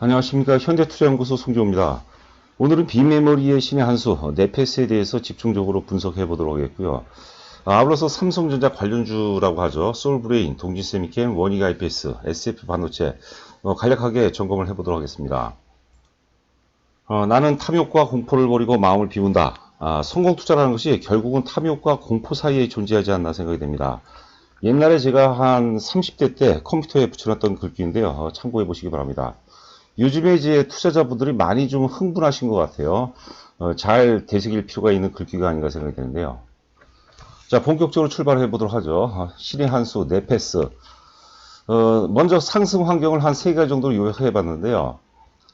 안녕하십니까 현대투자연구소 송조입니다. 오늘은 빈메모리의 신의 한수 어, 네페스에 대해서 집중적으로 분석해 보도록 하겠고요. 아, 아울러서 삼성전자 관련주라고 하죠. 솔브레인, 동진세미캠, 원익 IPS, SF 반도체 어, 간략하게 점검을 해보도록 하겠습니다. 어, 나는 탐욕과 공포를 버리고 마음을 비운다. 아, 성공 투자라는 것이 결국은 탐욕과 공포 사이에 존재하지 않나 생각이 됩니다. 옛날에 제가 한 30대 때 컴퓨터에 붙여놨던 글귀인데요. 어, 참고해 보시기 바랍니다. 요즘에 이제 투자자분들이 많이 좀 흥분하신 것 같아요. 어, 잘 되새길 필요가 있는 글귀가 아닌가 생각이 드는데요. 자, 본격적으로 출발해 보도록 하죠. 어, 신의 한수, 네페스. 어, 먼저 상승 환경을 한 세 가지 정도로 요약해 봤는데요.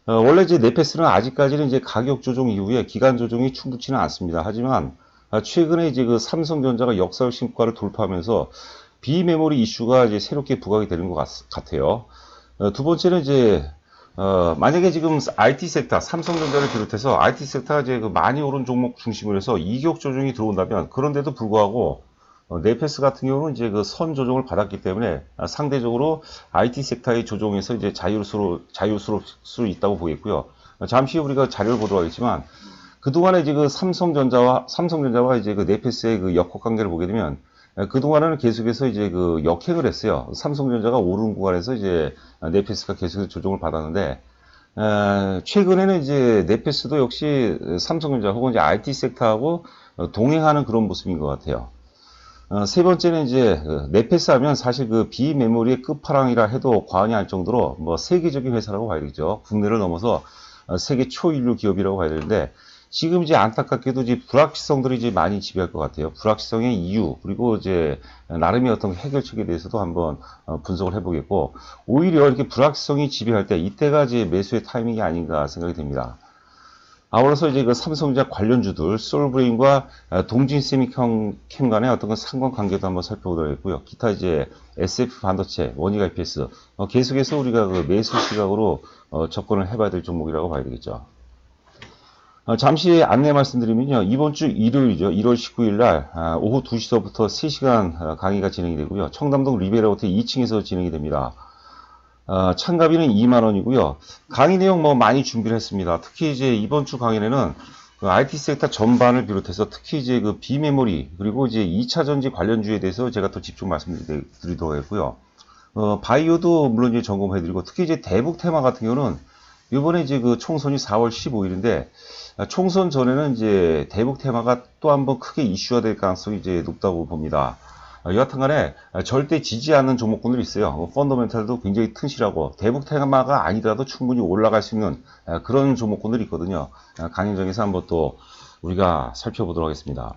어, 원래 이제 네페스는 아직까지는 이제 가격 조정 이후에 기간 조정이 충분치는 않습니다. 하지만 아, 최근에 이제 그 삼성전자가 역사적 신고가를 돌파하면서 비메모리 이슈가 이제 새롭게 부각이 되는 것 같, 아요 두 번째는 이제 어, 만약에 지금 IT 섹터, 삼성전자를 비롯해서 IT 섹터가 이제 그 많이 오른 종목 중심으로 해서 이격 조정이 들어온다면 그런데도 불구하고 어, 네페스 같은 경우는 이제 그 선 조정을 받았기 때문에 아, 상대적으로 IT 섹터의 조정에서 이제 자유스러 자유스러울 수 있다고 보겠고요. 어, 잠시 후 우리가 자료를 보도록 하겠지만 그동안에 이제 그 삼성전자와 삼성전자와 이제 그 네페스의 그 역학 관계를 보게 되면 어, 그동안은 계속해서 이제 그 역행을 했어요. 삼성전자가 오른 구간에서 이제 네페스가 계속해서 조정을 받았는데, 에, 최근에는 이제 네페스도 역시 삼성전자 혹은 이제 IT 섹터하고 동행하는 그런 모습인 것 같아요. 어, 세 번째는 이제 그 네페스 하면 사실 그 비메모리의 끝판왕이라 해도 과언이 아닐 정도로 뭐 세계적인 회사라고 봐야 되죠. 국내를 넘어서 어, 세계 초인류 기업이라고 봐야 되는데 지금 이제 안타깝게도 이제 불확실성들이 이제 많이 지배할 것 같아요. 불확실성의 이유 그리고 이제 나름의 어떤 해결책에 대해서도 한번 어, 분석을 해보겠고 오히려 이렇게 불확실성이 지배할 때 이때가 이제 매수의 타이밍이 아닌가 생각이 됩니다. 아울러서 이제 그 삼성전자 관련주들 솔브레인과 어, 동진세미캠 간의 어떤 그 상관관계도 한번 살펴보도록 했고요. 기타 이제 SF 반도체, 원익 IPS 어, 계속해서 우리가 그 매수 시각으로 어, 접근을 해봐야 될 종목이라고 봐야 되겠죠. 어, 잠시 안내 말씀드리면요. 이번 주 일요일이죠. 1월 19일 날 아, 오후 2시서부터 3시간 어, 강의가 진행이 되고요. 청담동 리베라 호텔 2층에서 진행이 됩니다. 어, 참가비는 2만 원이고요. 강의 내용 뭐 많이 준비를 했습니다. 특히 이제 이번 주 강의는 그 IT 섹터 전반을 비롯해서 특히 이제 그 비메모리 그리고 이제 2차 전지 관련주에 대해서 제가 또 집중 말씀드리도록 했고요. 어, 바이오도 물론 이제 점검해드리고 특히 이제 대북 테마 같은 경우는 이번에 이제 그 총선이 4월 15일인데 총선 전에는 이제 대북 테마가 또 한번 크게 이슈화 될 가능성이 이제 높다고 봅니다. 여하튼 간에 절대 지지 않는 종목군들이 있어요. 펀더멘탈도 굉장히 튼실하고 대북 테마가 아니더라도 충분히 올라갈 수 있는 그런 종목군들이 있거든요. 강연장에서 한번 또 우리가 살펴보도록 하겠습니다.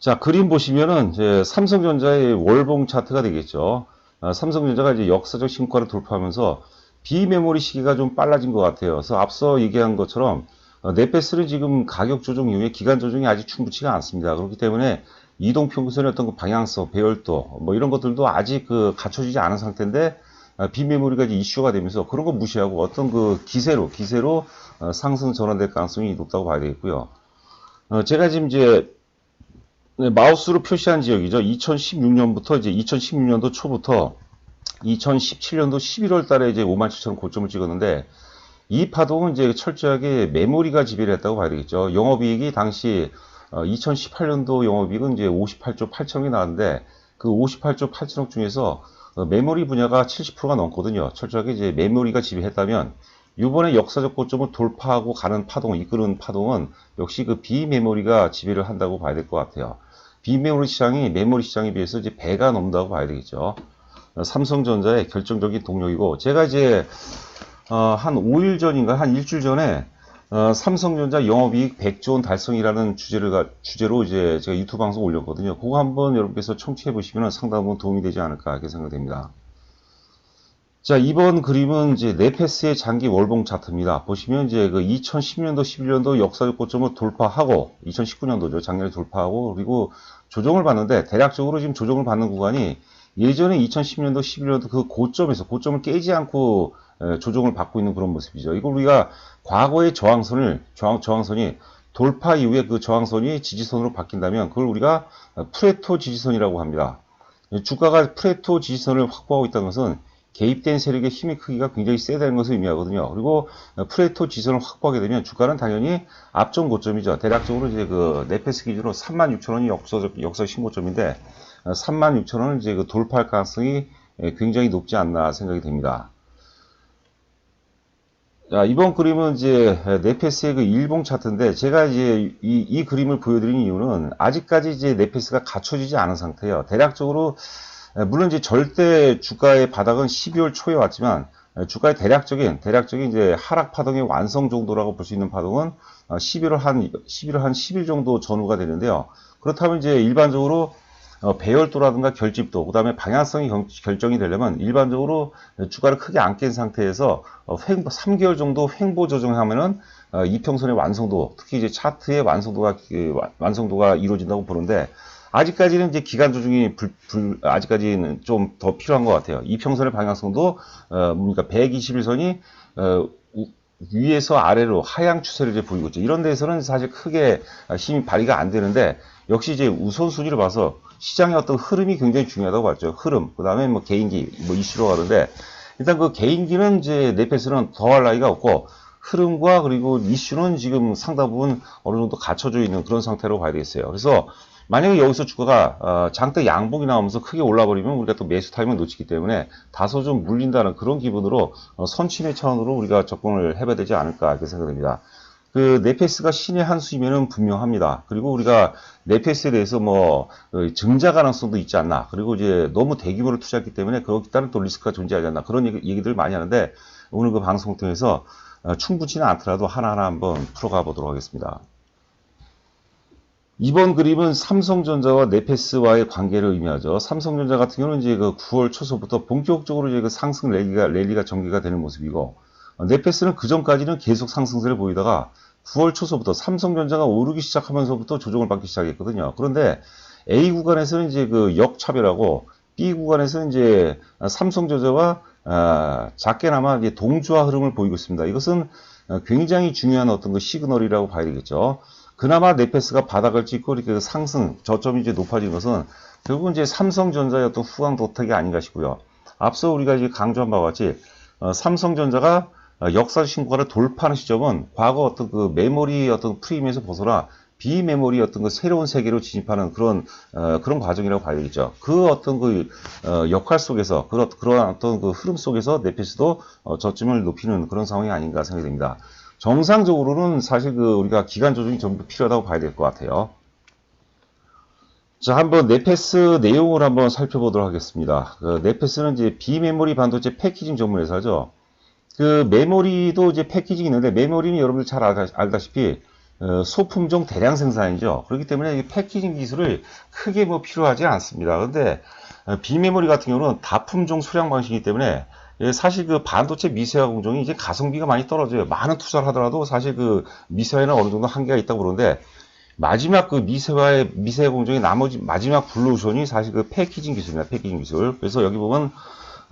자, 그림 보시면은 이제 삼성전자의 월봉 차트가 되겠죠. 삼성전자가 이제 역사적 신고가를 돌파하면서 비메모리 시기가 좀 빨라진 것 같아요. 그래서 앞서 얘기한 것처럼 어, 네페스는 지금 가격 조정 이후에 기간 조정이 아직 충분치가 않습니다. 그렇기 때문에 이동 평균선의 어떤 그 방향성, 배열도 뭐 이런 것들도 아직 그 갖춰지지 않은 상태인데 어, 비메모리가 이슈가 되면서 그런 거 무시하고 어떤 그 기세로 기세로 어, 상승 전환될 가능성이 높다고 봐야 되겠고요. 제가 지금 이제 네, 마우스로 표시한 지역이죠. 2016년부터 이제 2016년도 초부터 2017년도 11월 달에 이제 5만 7천 고점을 찍었는데 이 파동은 이제 철저하게 메모리가 지배를 했다고 봐야 되겠죠. 영업이익이 당시 2018년도 어, 영업이익은 이제 58조 8천억이 나왔는데 그 58조 8천억 중에서 어, 메모리 분야가 70%가 넘거든요. 철저하게 이제 메모리가 지배했다면 이번에 역사적 고점을 돌파하고 가는 파동, 이끄는 파동은 역시 그 비메모리가 지배를 한다고 봐야 될 것 같아요. 비메모리 시장이 메모리 시장에 비해서 이제 배가 넘다고 봐야 되겠죠. 삼성전자의 결정적인 동력이고 제가 이제 어, 한 5일 전인가 한 일주일 전에 어, 삼성전자 영업이익 100조 원 달성이라는 주제를 주제로 이제 제가 유튜브 방송 올렸거든요. 그거 한번 여러분께서 청취해 보시면 상당히 도움이 되지 않을까 이렇게 생각됩니다. 자, 이번 그림은 이제 네페스의 장기 월봉 차트입니다. 보시면 이제 그 2010년도, 11년도 역사적 고점을 돌파하고 2019년도죠. 작년에 돌파하고 그리고 조정을 받는데 대략적으로 지금 조정을 받는 구간이 예전에 2010년도, 11년도 그 고점에서 고점을 깨지 않고 조정을 받고 있는 그런 모습이죠. 이걸 우리가 과거의 저항선을 저항, 저항선이 돌파 이후에 그 저항선이 지지선으로 바뀐다면 그걸 우리가 프레토 지지선이라고 합니다. 주가가 프레토 지지선을 확보하고 있다는 것은 개입된 세력의 힘의 크기가 굉장히 세다는 것을 의미하거든요. 그리고 프레토 지선을 확보하게 되면 주가는 당연히 앞전 고점이죠. 대략적으로 이제 그 네페스 기준으로 36,000원이 역사적 역사 신고점인데 36,000원을 이제 그 돌파할 가능성이 굉장히 높지 않나 생각이 됩니다. 자, 이번 그림은 이제 네페스의 그 일봉 차트인데 제가 이제 이, 이 그림을 보여드린 이유는 아직까지 이제 네페스가 갖춰지지 않은 상태예요. 대략적으로 물론 이제 절대 주가의 바닥은 12월 초에 왔지만 주가의 대략적인 대략적인 이제 하락 파동의 완성 정도라고 볼 수 있는 파동은 11월 한 11월 한 10일 정도 전후가 되는데요. 그렇다면 이제 일반적으로 어, 배열도라든가 결집도, 그 다음에 방향성이 결정이 되려면 일반적으로 주가를 크게 안 깬 상태에서 어, 횡, 3개월 정도 횡보 조정하면은 어, 이평선의 완성도, 특히 이제 차트의 완성도가 그, 완성도가 이루어진다고 보는데 아직까지는 이제 기간 조정이 불, 불, 아직까지는 좀 더 필요한 것 같아요. 이평선의 방향성도 어, 뭡니까 121선이 어, 위에서 아래로 하향 추세를 이제 보이고 있죠. 이런 데서는 사실 크게 힘이 발휘가 안 되는데 역시 이제 우선순위를 봐서 시장의 어떤 흐름이 굉장히 중요하다고 봤죠. 흐름. 그 다음에 뭐 개인기, 뭐 이슈로 가는데, 일단 그 개인기는 이제 네페스는 더할 나위가 없고, 흐름과 그리고 이슈는 지금 상당 부분 어느 정도 갖춰져 있는 그런 상태로 봐야 되겠어요. 그래서 만약에 여기서 주가가 어, 장대 양봉이 나오면서 크게 올라버리면 우리가 또 매수 타임을 놓치기 때문에 다소 좀 물린다는 그런 기분으로 어, 선침의 차원으로 우리가 접근을 해봐야 되지 않을까 이렇게 생각됩니다. 그 네페스가 신의 한 수이면은 분명합니다. 그리고 우리가 네페스에 대해서 뭐 어, 증자 가능성도 있지 않나. 그리고 이제 너무 대규모로 투자했기 때문에 그렇기 따른 또 리스크가 존재하지 않나. 그런 얘기, 들 많이 하는데 오늘 그 방송 통해서 어, 충분치는 않더라도 하나하나 한번 풀어가 보도록 하겠습니다. 이번 그림은 삼성전자와 네페스와의 관계를 의미하죠. 삼성전자 같은 경우는 이제 그 9월 초서부터 본격적으로 이제 그 상승 랠리가, 랠리가 전개가 되는 모습이고, 어, 네페스는 그 전까지는 계속 상승세를 보이다가 9월 초서부터 삼성전자가 오르기 시작하면서부터 조정을 받기 시작했거든요. 그런데 A 구간에서는 이제 그 역차별하고 B 구간에서는 이제 삼성전자와 아, 작게나마 이제 동조화 흐름을 보이고 있습니다. 이것은 굉장히 중요한 어떤 그 시그널이라고 봐야 되겠죠. 그나마 네페스가 바닥을 찍고 이렇게 그 상승 저점이 이제 높아진 것은 결국은 이제 삼성전자의 어떤 후광 도탁이 아닌가 싶고요. 앞서 우리가 이제 강조한 바와 같이 어, 삼성전자가 어, 역사 신고가를 돌파하는 시점은 과거 어떤 그 메모리 어떤 프레임에서 벗어나 비메모리 어떤 그 새로운 세계로 진입하는 그런 어, 그런 과정이라고 봐야 되겠죠. 그 어떤 그 어, 역할 속에서 그런 그런 어떤 그 흐름 속에서 네페스도 어, 저점을 높이는 그런 상황이 아닌가 생각이 됩니다. 정상적으로는 사실 그 우리가 기간 조정이 전부 필요하다고 봐야 될 것 같아요. 자, 한번 네페스 내용을 한번 살펴보도록 하겠습니다. 그 네페스는 이제 비메모리 반도체 패키징 전문 회사죠. 그 메모리도 이제 패키징이 있는데 메모리는 여러분들 잘 알다, 시피 어, 소품종 대량 생산이죠. 그렇기 때문에 패키징 기술을 크게 뭐 필요하지 않습니다. 그런데 어, 비메모리 같은 경우는 다품종 수량 방식이기 때문에 예, 사실 그 반도체 미세화 공정이 이제 가성비가 많이 떨어져요. 많은 투자를 하더라도 사실 그 미세화에는 어느 정도 한계가 있다고 그러는데 마지막 그 미세화의 미세 공정의 나머지 마지막 블루션이 사실 그 패키징 기술입니다. 패키징 기술. 그래서 여기 보면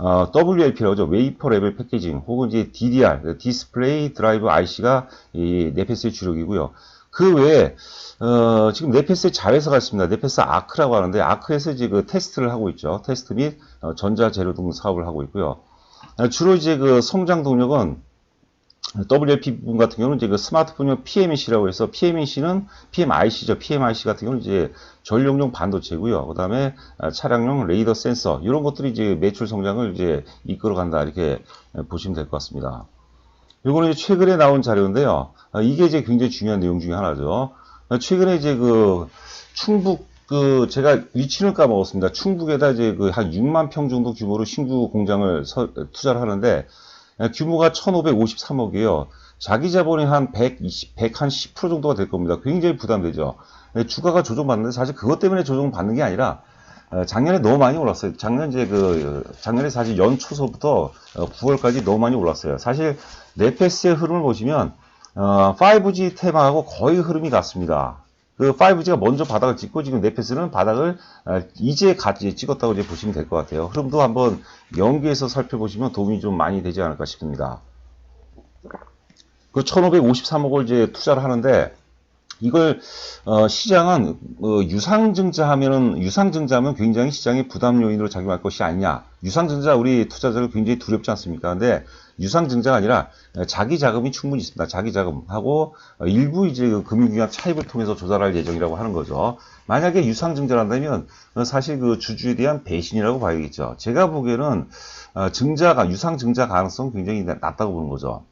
어, WLP라고 하죠. 웨이퍼 레벨 패키징 혹은 이제 DDR, 디스플레이 드라이브 IC가 이 네페스의 주력이고요. 그 외에 어, 지금 네페스의 자회사가 있습니다. 네페스 아크라고 하는데 아크에서 이제 그 테스트를 하고 있죠. 테스트 및 어, 전자 재료 등 사업을 하고 있고요. 어, 주로 이제 그 성장 동력은 WLP 부분 같은 경우는 이제 그 스마트폰용 PMIC라고 해서 PMIC는 PMIC죠. PMIC 같은 경우는 이제 전력용 반도체고요. 그 다음에 아, 차량용 레이더 센서 이런 것들이 이제 매출 성장을 이제 이끌어간다 이렇게 보시면 될 것 같습니다. 이거는 최근에 나온 자료인데요. 아, 이게 이제 굉장히 중요한 내용 중에 하나죠. 아, 최근에 이제 그 충북 그 제가 위치는 까먹었습니다. 충북에다 이제 그 한 6만 평 정도 규모로 신규 공장을 서, 투자를 하는데 규모가 1,553억이에요. 자기 자본이 한 120, 100, 한 10% 정도가 될 겁니다. 굉장히 부담되죠. 주가가 조정받는데 사실 그것 때문에 조정받는 게 아니라 어, 작년에 너무 많이 올랐어요. 작년 이제 그 작년에 사실 연초서부터 9월까지 어, 너무 많이 올랐어요. 사실 네페스의 흐름을 보시면 5G 어, 테마하고 거의 흐름이 같습니다. 그 5G가 먼저 바닥을 찍고 지금 네페스는 바닥을 이제 같이 찍었다고 이제 보시면 될 것 같아요. 흐름도 한번 연계해서 살펴보시면 도움이 좀 많이 되지 않을까 싶습니다. 그 1553억을 이제 투자를 하는데 이걸 어, 시장은 어, 유상증자 하면은 유상증자 하면 굉장히 시장의 부담 요인으로 작용할 것이 아니냐. 유상증자 우리 투자자들 굉장히 두렵지 않습니까? 근데 유상증자가 아니라 자기 자금이 충분히 있습니다. 자기 자금하고 어, 일부 이제 그 금융기관 차입을 통해서 조달할 예정이라고 하는 거죠. 만약에 유상증자를 한다면 어, 사실 그 주주에 대한 배신이라고 봐야겠죠. 제가 보기에는 어, 증자가 유상증자 가능성 굉장히 낮다고 보는 거죠.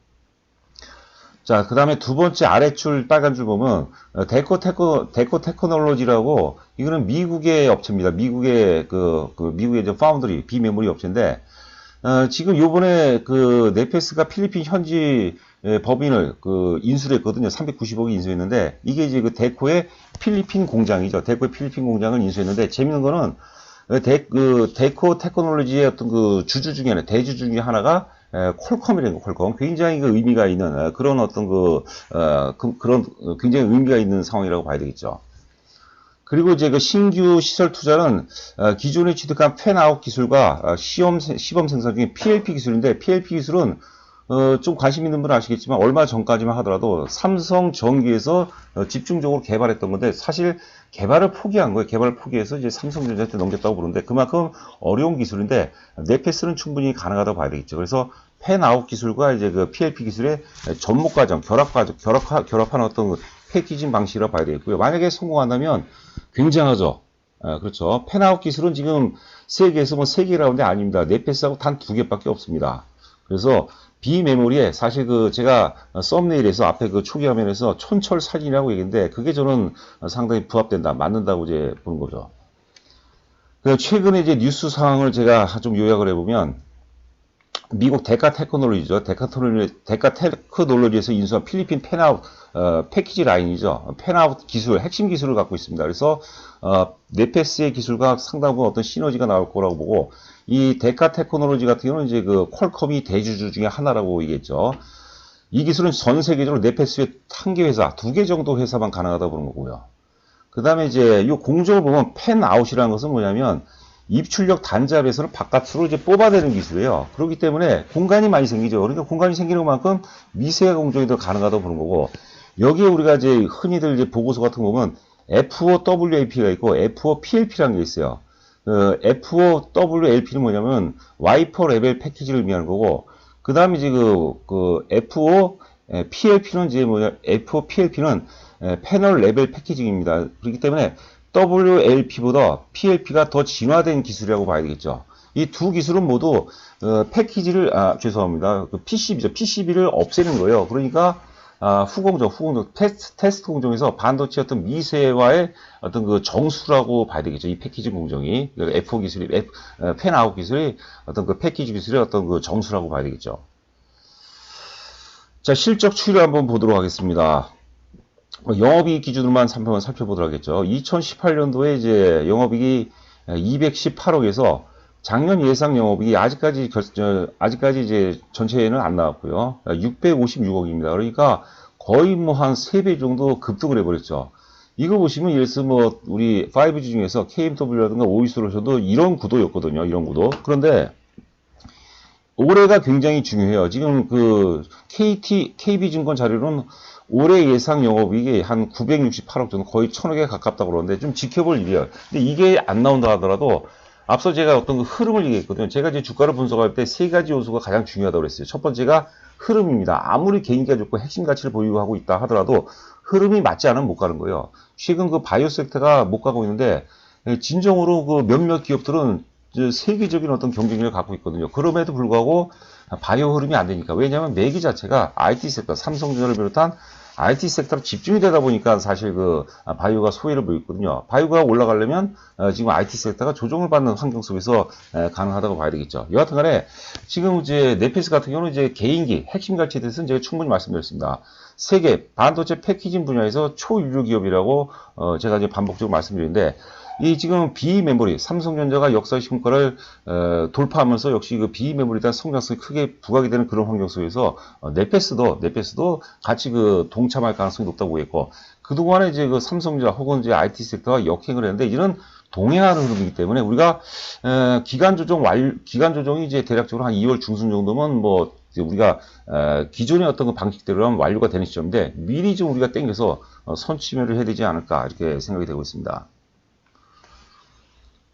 자, 그 다음에 두 번째 아래 줄 빨간 줄 보면 어, 데코 테코 데코 테크놀로지라고 이거는 미국의 업체입니다. 미국의 그, 그 미국의 이제 파운드리 비메모리 업체인데 어, 지금 요번에 그 네페스가 필리핀 현지 예, 법인을 그 인수를 했거든요. 390억이 인수했는데 이게 이제 그 데코의 필리핀 공장이죠. 데코의 필리핀 공장을 인수했는데 재밌는 거는 데, 그 데코 테크놀로지의 어떤 그 주주 중에 하나, 대주 중에 하나가 에, 콜컴이라는 거, 콜컴. 굉장히 그 의미가 있는 에, 그런 어떤 그, 어, 그, 런 굉장히 의미가 있는 상황이라고 봐야 되겠죠. 그리고 이제 그 신규 시설 투자는 어, 기존에 취득한 펜아웃 기술과 어, 시험 시범 생산 중에 PLP 기술인데 PLP 기술은 어, 좀 관심 있는 분은 아시겠지만 얼마 전까지만 하더라도 삼성 전기에서 어, 집중적으로 개발했던 건데 사실 개발을 포기한 거예요. 개발을 포기해서 이제 삼성전자한테 넘겼다고 부르는데 그만큼 어려운 기술인데 네패스는 충분히 가능하다고 봐야 되겠죠. 그래서 펜아웃 기술과 이제 그 PLP 기술의 접목 과정, 결합 과정, 결합 결합하는 어떤 그 패키징 방식이라고 봐야 되겠고요. 만약에 성공한다면 굉장하죠. 아, 그렇죠. 펜아웃 기술은 지금 세계에서 뭐세 개라는데 아닙니다. 네패스하고 단 두 개밖에 없습니다. 그래서 비메모리에 사실 그 제가 썸네일에서 앞에 그 초기 화면에서 촌철 사진이라고 얘기했는데 그게 저는 상당히 부합된다, 맞는다고 이제 보는 거죠. 최근에 이제 뉴스 상황을 제가 좀 요약을 해보면 미국 데카 테크놀로지죠. 데카 데카 테크놀로지에서 인수한 필리핀 펜아웃 어, 패키지 라인이죠. 펜아웃 기술, 핵심 기술을 갖고 있습니다. 그래서 어, 네페스의 기술과 상당 부분 어떤 시너지가 나올 거라고 보고 이 데카 테크놀로지 같은 경우는 이제 그 퀄컴이 대주주 중에 하나라고 얘기했죠. 이 기술은 전 세계적으로 네페스의 한 개 회사, 두 개 정도 회사만 가능하다고 보는 거고요. 그 다음에 이제 이 공정을 보면 펜아웃이라는 것은 뭐냐면 입출력 단자 배선을 바깥으로 이제 뽑아내는 기술이에요. 그렇기 때문에 공간이 많이 생기죠. 그러니까 공간이 생기는 만큼 미세 공정이 더 가능하다고 보는 거고 여기에 우리가 이제 흔히들 이제 보고서 같은 거 보면 F5WAP가 있고 F5PLP라는 게 있어요. 어, F5WLP는 뭐냐면 와이퍼 레벨 패키지를 의미하는 거고 그 다음에 이제 그, 그 F5 PLP는 이제 뭐냐 F5 PLP는 패널 레벨 패키징입니다. 그렇기 때문에 WLP보다 PLP가 더 진화된 기술이라고 봐야 되겠죠. 이 두 기술은 모두 어, 패키지를 아 죄송합니다. 그 PCB죠. PCB를 없애는 거예요. 그러니까 아, 후공정, 후공정, 테스트, 테스트 공정에서 반도체 어떤 미세화의 어떤 그 정수라고 봐야 되겠죠. 이 패키지 공정이. F4 기술이, F, 어, 펜아웃 기술이 어떤 그 패키지 기술의 어떤 그 정수라고 봐야 되겠죠. 자, 실적 추이를 한번 보도록 하겠습니다. 영업이익 기준으로만 한번 살펴보도록 하겠죠. 2018년도에 이제 영업이익이 218억에서 작년 예상 영업이익이 아직까지 결, 저, 아직까지 이제 전체에는 안 나왔고요. 656억입니다. 그러니까 거의 뭐 한 3배 정도 급등을 해버렸죠. 이거 보시면 예를 들어서 뭐 우리 5G 중에서 KMW라든가 오이솔루션도 이런 구도였거든요. 이런 구도. 그런데 올해가 굉장히 중요해요. 지금 그 KT, KB증권 자료는 올해 예상 영업이익이 한 968억 정도 거의 1000억에 가깝다고 그러는데 좀 지켜볼 일이에요. 근데 이게 안 나온다 하더라도 앞서 제가 어떤 그 흐름을 얘기했거든요. 제가 이제 주가를 분석할 때 세 가지 요소가 가장 중요하다고 그랬어요. 첫 번째가 흐름입니다. 아무리 개인기가 좋고 핵심 가치를 보유하고 있다 하더라도 흐름이 맞지 않으면 못 가는 거예요. 최근 그 바이오 섹터가 못 가고 있는데 진정으로 그 몇몇 기업들은 세계적인 어떤 경쟁력을 갖고 있거든요. 그럼에도 불구하고 바이오 흐름이 안 되니까. 왜냐하면 매기 자체가 IT 섹터, 삼성전자를 비롯한 IT 섹터로 집중이 되다 보니까 사실 그 바이오가 소외를 보였거든요. 바이오가 올라가려면 어, 지금 IT 섹터가 조정을 받는 환경 속에서 가능하다고 봐야 되겠죠. 여하튼 간에 지금 이제 네페스 같은 경우는 이제 개인기, 핵심 가치에 대해서는 제가 충분히 말씀드렸습니다. 세계 반도체 패키징 분야에서 초유료 기업이라고 어, 제가 이제 반복적으로 말씀드리는데 이 지금 비메모리 삼성전자가 역사의 신과를 어, 돌파하면서 역시 그 비메모리에 대한 성장성이 크게 부각이 되는 그런 환경 속에서 어, 네페스도 네페스도 같이 그 동참할 가능성이 높다고 보겠고 그동안에 이제 그 삼성전자 혹은 이제 IT 섹터가 역행을 했는데 이런 동행하는 흐름이기 때문에 우리가 에, 기간 조정 완 기간 조정이 이제 대략적으로 한 2월 중순 정도면 뭐 우리가 에, 기존의 어떤 그 방식대로 하면 완료가 되는 시점인데 미리 좀 우리가 땡겨서 어, 선취매를 해야 되지 않을까 이렇게 생각이 되고 있습니다.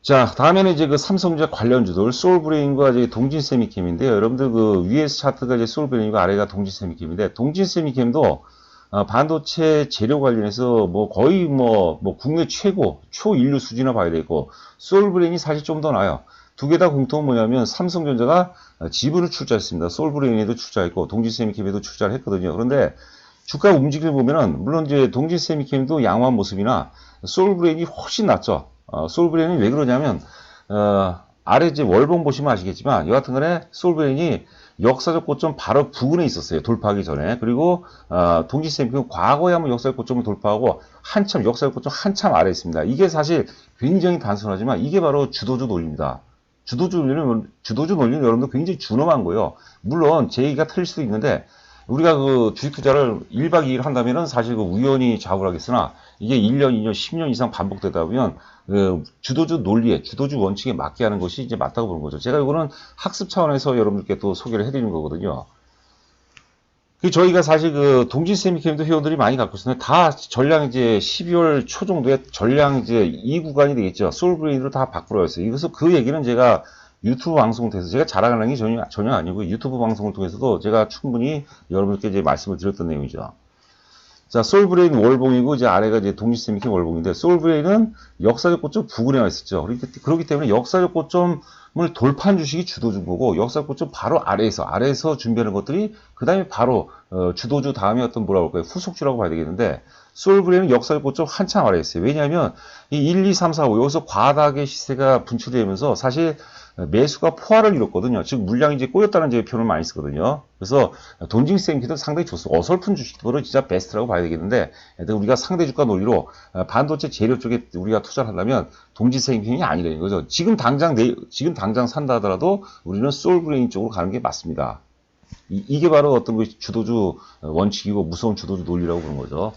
자, 다음에는 이제 그 삼성전자 관련주들 솔브레인과 이제 동진세미캠인데요. 여러분들 그 위에서 차트가 이제 솔브레인과 아래가 동진세미캠인데 동진세미캠도 어, 반도체 재료 관련해서 뭐 거의 뭐, 뭐 국내 최고 초인류 수준이나 봐야 되고 솔브레인이 사실 좀 더 나아요. 두 개 다 공통은 뭐냐면 삼성전자가 어, 지분을 출자했습니다. 솔브레인에도 출자했고 동진세미캠에도 출자를 했거든요. 그런데 주가 움직임을 보면은 물론 이제 동진세미캠도 양호한 모습이나 솔브레인이 훨씬 낫죠. 어, 솔브레인이 왜 그러냐면 어, 아래 이제 월봉 보시면 아시겠지만 여하튼 간에 솔브레인이 역사적 고점 바로 부근에 있었어요. 돌파하기 전에. 그리고 어, 동지쌤 과거에 한번 역사적 고점을 돌파하고 한참 역사적 고점 한참 아래 있습니다. 이게 사실 굉장히 단순하지만 이게 바로 주도주 논리입니다. 주도주 논리는 주도주 논리는 여러분들 굉장히 준엄한 거예요. 물론 제 얘기가 틀릴 수도 있는데 우리가 그 주식 투자를 1박 2일 한다면은 사실 그 우연히 작업을 하겠으나 이게 1년, 2년, 10년 이상 반복되다 보면 그 주도주 논리에, 주도주 원칙에 맞게 하는 것이 이제 맞다고 보는 거죠. 제가 이거는 학습 차원에서 여러분들께 또 소개를 해드리는 거거든요. 그 저희가 사실 그 동진 세미캠도 회원들이 많이 갖고 있었는데 다 전량 이제 12월 초 정도에 전량 이제 이 구간이 되겠죠. 솔브레인으로 다 바꾸어졌어요. 그래서 그 얘기는 제가 유튜브 방송 통해서 제가 자랑하는 게 전혀, 전혀 아니고 유튜브 방송을 통해서도 제가 충분히 여러분께 이제 말씀을 드렸던 내용이죠. 자, 솔브레인 월봉이고 이제 아래가 이제 동지세미킴 월봉인데 솔브레인은 역사적 고점 부근에 와 있었죠. 그렇기, 때문에 역사적 고점을 돌파한 주식이 주도주인 거고 역사적 고점 바로 아래에서 아래에서 준비하는 것들이 그 다음에 바로 어, 주도주 다음에 어떤 뭐라고 할까요? 후속주라고 봐야 되겠는데 솔브레인은 역사적 고점 한참 아래에 있어요. 왜냐하면 이 1, 2, 3, 4, 5 여기서 과다하게 시세가 분출되면서 사실 매수가 포화를 이뤘거든요. 즉 물량이 이제 꼬였다는 제 표현을 많이 쓰거든요. 그래서 돈징생기도 상당히 좋습니다. 어설픈 주식으로 진짜 베스트라고 봐야 되겠는데 우리가 상대 주가 논리로 반도체 재료 쪽에 우리가 투자를 한다면 동지생명이 아니라는 거죠. 지금 당장 내 지금 당장 산다 하더라도 우리는 솔브레인 쪽으로 가는 게 맞습니다. 이, 게 바로 어떤 그 주도주 원칙이고 무서운 주도주 논리라고 보는 거죠.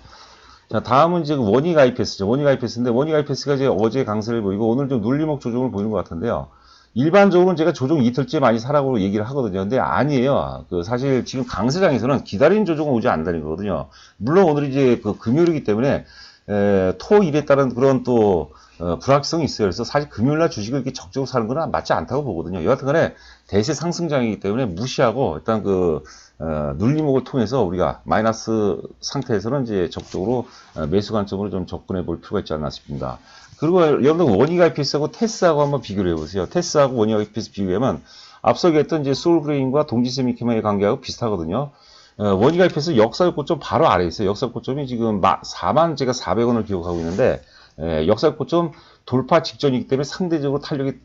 자, 다음은 그 원익 IPS죠. 원익 IPS인데 원익 IPS가 이제 어제 강세를 보이고 오늘 좀 눌림목 조정을 보이는 것 같은데요. 일반적으로는 제가 조정 이틀째 많이 사라고 얘기를 하거든요. 근데 아니에요. 그 사실 지금 강세장에서는 기다리는 조정은 오지 않는다는 거거든요. 물론 오늘 이제 그 금요일이기 때문에 에, 토 일에 따른 그런 또 어, 불확성이 있어요. 그래서 사실 금요일날 주식을 이렇게 적극적으로 사는 건 맞지 않다고 보거든요. 여하튼 간에 대세 상승장이기 때문에 무시하고 일단 그 어, 눌림목을 통해서 우리가 마이너스 상태에서는 이제 적극적으로 어, 매수 관점으로 좀 접근해 볼 필요가 있지 않나 싶습니다. 그리고 여러분들 원익 IPS하고 테스하고 한번 비교를 해보세요. 테스하고 원익 IPS 비교하면 앞서 얘기했던 이제 솔브레인과 동지세미케마의 관계하고 비슷하거든요. 어, 원익 IPS 역사 고점 바로 아래에 있어요. 역사 고점이 지금 4만 제가 400원을 기록하고 있는데 에, 역사 고점 돌파 직전이기 때문에 상대적으로 탄력이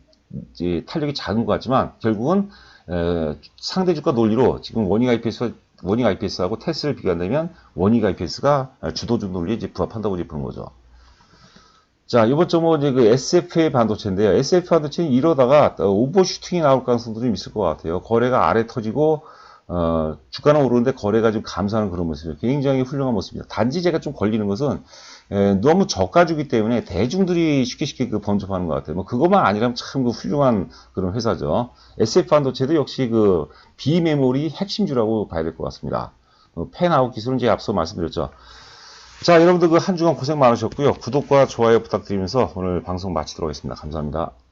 탄력이 작은 것 같지만 결국은 에, 상대 주가 논리로 지금 원익 IPS 원익 IPS하고 테스를 비교한다면 원익 IPS가 주도주 논리에 이제 부합한다고 이제 보는 거죠. 자, 이번 점은 이제 그 SFA 반도체인데요. SF 반도체는 이러다가 오버슈팅이 나올 가능성도 좀 있을 것 같아요. 거래가 아래 터지고, 어, 주가는 오르는데 거래가 좀 감소하는 그런 모습이에요. 굉장히 훌륭한 모습입니다. 단지 제가 좀 걸리는 것은, 에, 너무 저가주기 때문에 대중들이 쉽게 쉽게 그 번접하는 것 같아요. 뭐, 그것만 아니라면 참 그 훌륭한 그런 회사죠. SF 반도체도 역시 그 비메모리 핵심주라고 봐야 될 것 같습니다. 어, 펜아웃 기술은 제가 앞서 말씀드렸죠. 자, 여러분들 그 한 주간 고생 많으셨고요. 구독과 좋아요 부탁드리면서 오늘 방송 마치도록 하겠습니다. 감사합니다.